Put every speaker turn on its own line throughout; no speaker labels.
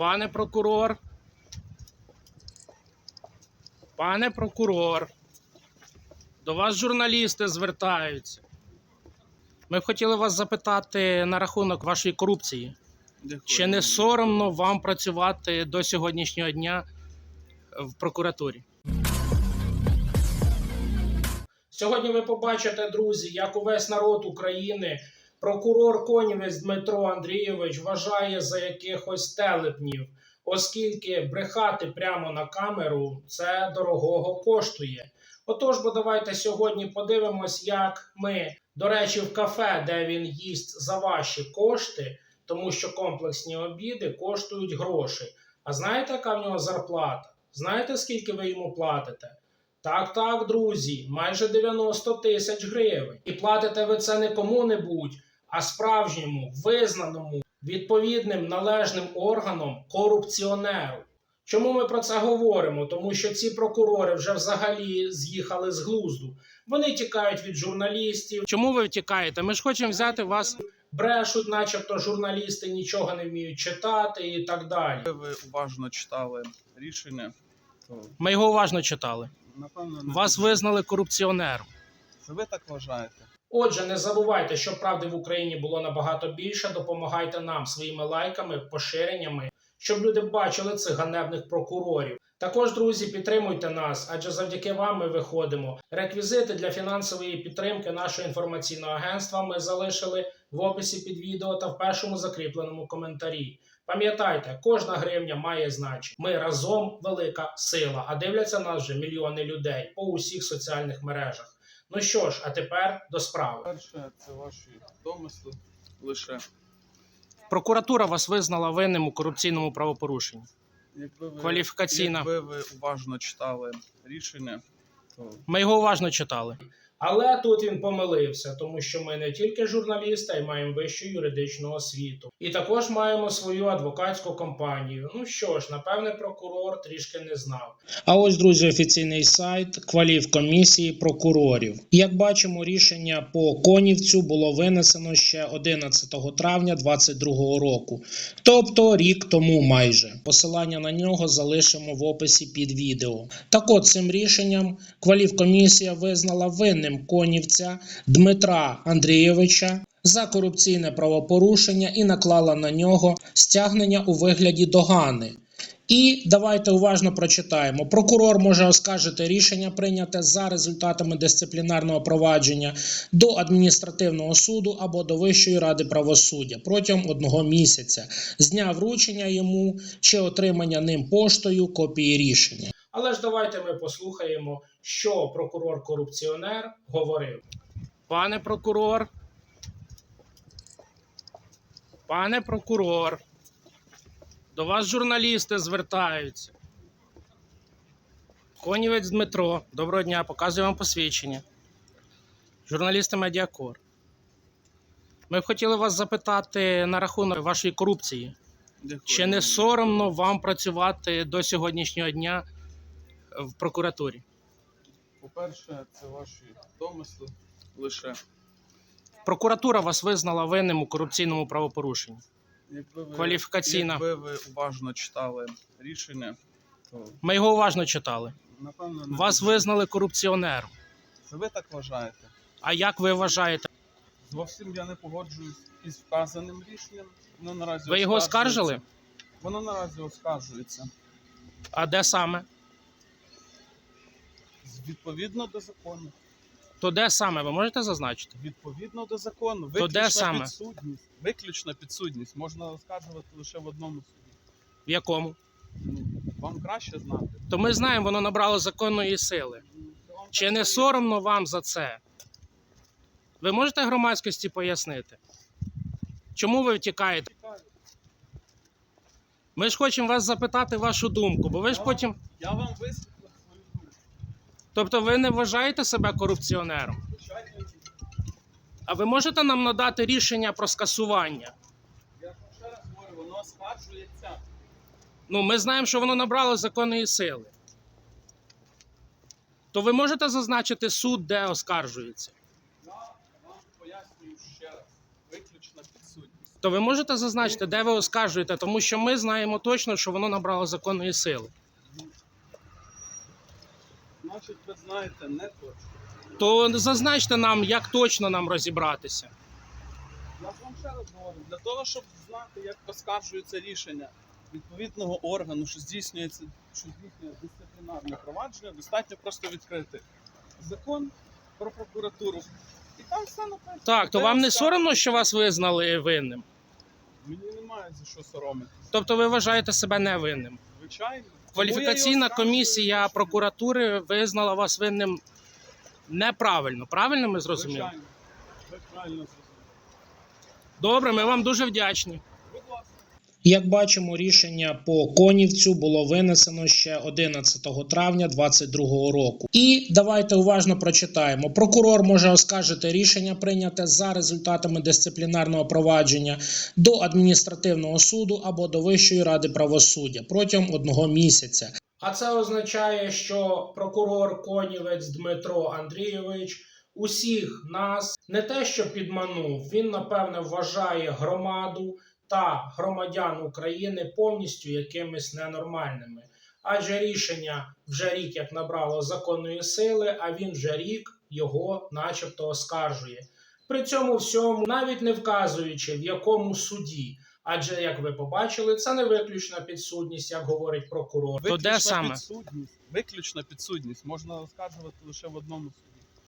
Пане прокурор. Пане прокурор. До вас журналісти звертаються. Ми б хотіли вас запитати на рахунок вашої корупції. Чи не соромно вам працювати до сьогоднішнього дня в прокуратурі? Сьогодні ви побачите, друзі, як увесь народ України прокурор Конівець Дмитро Андрійович вважає за якихось телепнів, оскільки брехати прямо на камеру це дорогого коштує. Отож, бо давайте сьогодні подивимось, як ми, до речі, в кафе, де він їсть за ваші кошти, тому що комплексні обіди коштують гроші. А знаєте, яка в нього зарплата? Знаєте, скільки ви йому платите? Так, так, друзі, майже 90 тисяч гривень. І платите ви це не кому-небудь, а справжньому, визнаному, відповідним належним органом корупціонеру. Чому ми про це говоримо? Тому що ці прокурори вже взагалі з'їхали з глузду. Вони тікають від журналістів. Чому ви втікаєте? Ми ж хочемо взяти вас. Брешуть, начебто журналісти нічого не вміють читати і так далі.
Ви уважно читали рішення, то
Ми його уважно читали.
напевно не
Вас визнали корупціонером.
Це ви так вважаєте.
Отже, не забувайте, що правди в Україні було набагато більше. Допомагайте нам своїми лайками, поширеннями, щоб люди бачили цих ганебних прокурорів. Також, друзі, підтримуйте нас, адже завдяки вам ми виходимо. Реквізити для фінансової підтримки нашого інформаційного агентства ми залишили в описі під відео та в першому закріпленому коментарі. Пам'ятайте, кожна гривня має значення. Ми разом велика сила, а дивляться нас вже мільйони людей по усіх соціальних мережах. Ну що ж, а тепер до справи.
Перше, це ваші домисли лише.
Прокуратура вас визнала винним у корупційному правопорушенні.
Якби ви,
Кваліфікаційна.
якби ви уважно читали рішення, то
Ми його уважно читали. Але тут він помилився, тому що ми не тільки журналісти, а й маємо вищу юридичну освіту. І також маємо свою адвокатську компанію. Ну що ж, напевне, прокурор трішки не знав. А ось, друзі, офіційний сайт кваліфкомісії прокурорів. Як бачимо, рішення по конівцю було винесено ще 11 травня 2022 року, тобто рік тому майже. Посилання на нього залишимо в описі під відео. Так от цим рішенням кваліфкомісія визнала винним конівця Дмитра Андрійовича за корупційне правопорушення і наклала на нього стягнення у вигляді догани. І давайте уважно прочитаємо. Прокурор може оскаржити рішення, прийняте за результатами дисциплінарного провадження до адміністративного суду або до Вищої ради правосуддя протягом одного місяця з дня вручення йому чи отримання ним поштою копії рішення. Але ж давайте ми послухаємо, що прокурор-корупціонер говорив. Пане прокурор. Пане прокурор. До вас журналісти звертаються. Конівець Дмитро. Доброго дня, показую вам посвідчення. Журналісти Медіакор. Ми б хотіли вас запитати на рахунок вашої корупції.
Дякую.
Чи не соромно вам працювати до сьогоднішнього дня в прокуратурі?
По-перше, це ваші домисли лише.
Прокуратура вас визнала винним у корупційному правопорушенні.
Якби ви,
Кваліфікаційна.
Якби ви уважно читали рішення, то
Ми його уважно читали.
напевно не
Вас
дуже.
визнали корупціонером.
Це ви так вважаєте.
А як ви вважаєте?
Зовсім я не погоджуюсь із вказаним рішенням. Воно наразі
Ви його
оскаржується.
оскаржили?
Воно наразі оскаржується.
А де саме?
Відповідно до закону.
То де саме? Ви можете зазначити?
Відповідно до закону.
де
Виключна
саме?
підсудність. Виключна підсудність можна оскаржувати лише в одному суді.
В якому?
Ну, вам краще знати.
То ми знаємо, воно набрало законної сили. Чи не соромно вам за це? Ви можете громадськості пояснити? Чому ви втікаєте? Ми ж хочемо вас запитати вашу думку, бо ви ж потім.
Я вам думку.
Тобто ви не вважаєте себе корупціонером? А ви можете нам надати рішення про скасування?
Я ще раз говорю, воно оскаржується.
Ну, ми знаємо, що воно набрало законної сили. То ви можете зазначити суд, де оскаржується?
Я вам пояснюю ще раз. Виключна підсудність.
То ви можете зазначити, де ви оскаржуєте, тому що ми знаємо точно, що воно набрало законної сили.
Значить, ви знаєте, не точно.
То зазначте нам, як точно нам розібратися.
Я ж вам ще раз говорю, для того, щоб знати, як оскаржується рішення відповідного органу, що здійснюється, що здійснює дисциплінарне провадження, достатньо просто відкрити закон про прокуратуру. І там все написано.
Так, то
Де
вам не соромно, що вас визнали винним?
Мені немає за що соромитися.
Тобто ви вважаєте себе невинним?
Звичайно.
Кваліфікаційна комісія прокуратури визнала вас винним неправильно. Правильно ми зрозуміли?
Звичайно. Ви правильно зрозуміли.
Добре, ми вам дуже вдячні. Як бачимо, рішення по конівцю було винесено ще 11 травня 2022 року. І давайте уважно прочитаємо. Прокурор може оскаржити рішення, прийняте за результатами дисциплінарного провадження до адміністративного суду або до Вищої ради правосуддя протягом одного місяця. А це означає, що прокурор Конівець Дмитро Андрійович усіх нас не те, що підманув, він напевне вважає громаду та громадян України повністю якимись ненормальними. Адже рішення вже рік як набрало законної сили, а він вже рік його начебто оскаржує. При цьому всьому, навіть не вказуючи в якому суді. Адже, як ви побачили, це не виключна підсудність, як говорить прокурор. То де саме?
підсудність. Виключна підсудність можна оскаржувати лише в одному суді.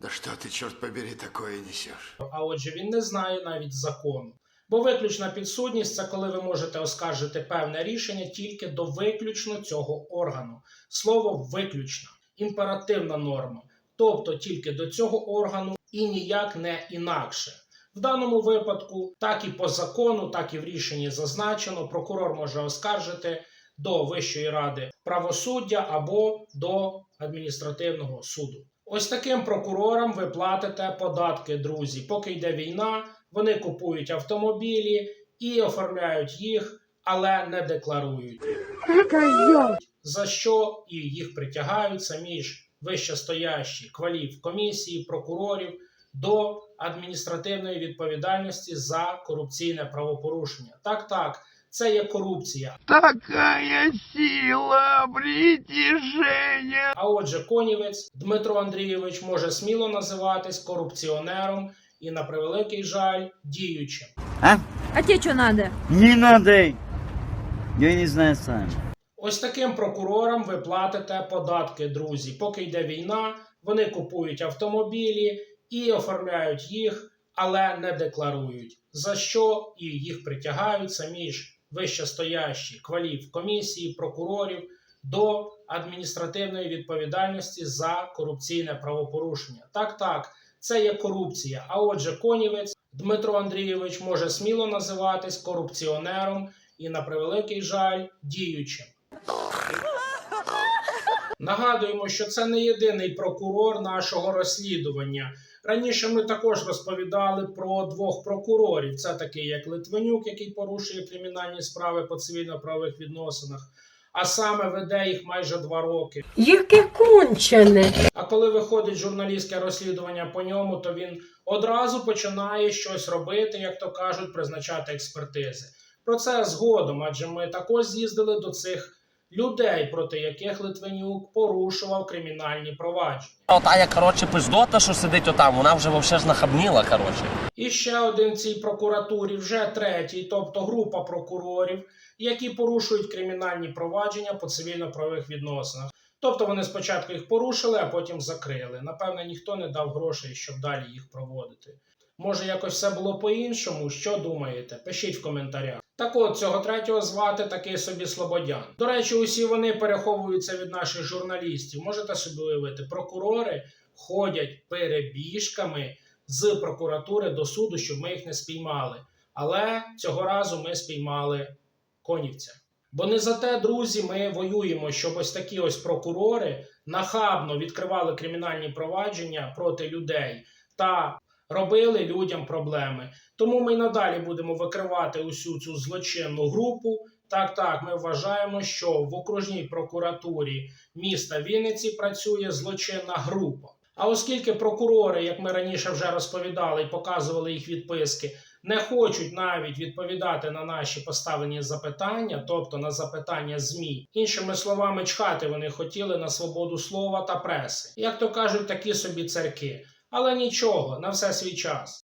Да что ты, черт побери, такое несешь?
А отже, він не знає навіть закону. Бо виключна підсудність це коли ви можете оскаржити певне рішення тільки до виключно цього органу. Слово виключна, імперативна норма, тобто тільки до цього органу і ніяк не інакше. В даному випадку, так і по закону, так і в рішенні зазначено, прокурор може оскаржити до Вищої ради правосуддя або до адміністративного суду. Ось таким прокурорам ви платите податки, друзі. Поки йде війна, вони купують автомобілі і оформляють їх, але не декларують. За що і їх притягають самі ж вищестоящі квалів комісії, прокурорів до адміністративної відповідальності за корупційне правопорушення. Так, так, це є корупція.
Такая сила притяжения!
А отже, конівець Дмитро Андрійович може сміло називатись корупціонером і, на превеликий жаль, діючим.
А тебе что надо?
Не надо! Я не знаю сам.
Ось таким прокурорам ви платите податки, друзі. Поки йде війна, вони купують автомобілі і оформляють їх, але не декларують. За що і їх притягають самі ж вищестоящі квалів комісії, прокурорів до адміністративної відповідальності за корупційне правопорушення. Так, так, це є корупція. А отже, конівець Дмитро Андрійович може сміло називатись корупціонером і, на превеликий жаль, діючим. Нагадуємо, що це не єдиний прокурор нашого розслідування. Раніше ми також розповідали про двох прокурорів. Це такий як Литвинюк, який порушує кримінальні справи по цивільно-правових відносинах, а саме веде їх майже два роки.
Яке кончене.
Коли виходить журналістське розслідування по ньому, то він одразу починає щось робити, як то кажуть, призначати експертизи. Про це згодом, адже ми також з'їздили до цих людей, проти яких Литвинюк порушував кримінальні провадження.
Ота я, коротше, пиздота, що сидить отам, вона вже вовсе ж нахабніла, коротше.
І ще один в цій прокуратурі, вже третій, тобто група прокурорів, які порушують кримінальні провадження по цивільно-правових відносинах. Тобто вони спочатку їх порушили, а потім закрили. Напевне, ніхто не дав грошей, щоб далі їх проводити. Може, якось все було по-іншому? Що думаєте? Пишіть в коментарях. Так от цього третього звати такий собі Слободян. До речі, усі вони переховуються від наших журналістів. Можете собі уявити, прокурори ходять перебіжками з прокуратури до суду, щоб ми їх не спіймали. Але цього разу ми спіймали конівця. Бо не за те, друзі, ми воюємо, щоб ось такі ось прокурори нахабно відкривали кримінальні провадження проти людей та робили людям проблеми. Тому ми й надалі будемо викривати усю цю злочинну групу. Так, так, ми вважаємо, що в окружній прокуратурі міста Вінниці працює злочинна група. А оскільки прокурори, як ми раніше вже розповідали і показували їх відписки, не хочуть навіть відповідати на наші поставлені запитання, тобто на запитання ЗМІ. Іншими словами, чхати вони хотіли на свободу слова та преси. Як то кажуть, такі собі церкви. Але нічого, на все свій час.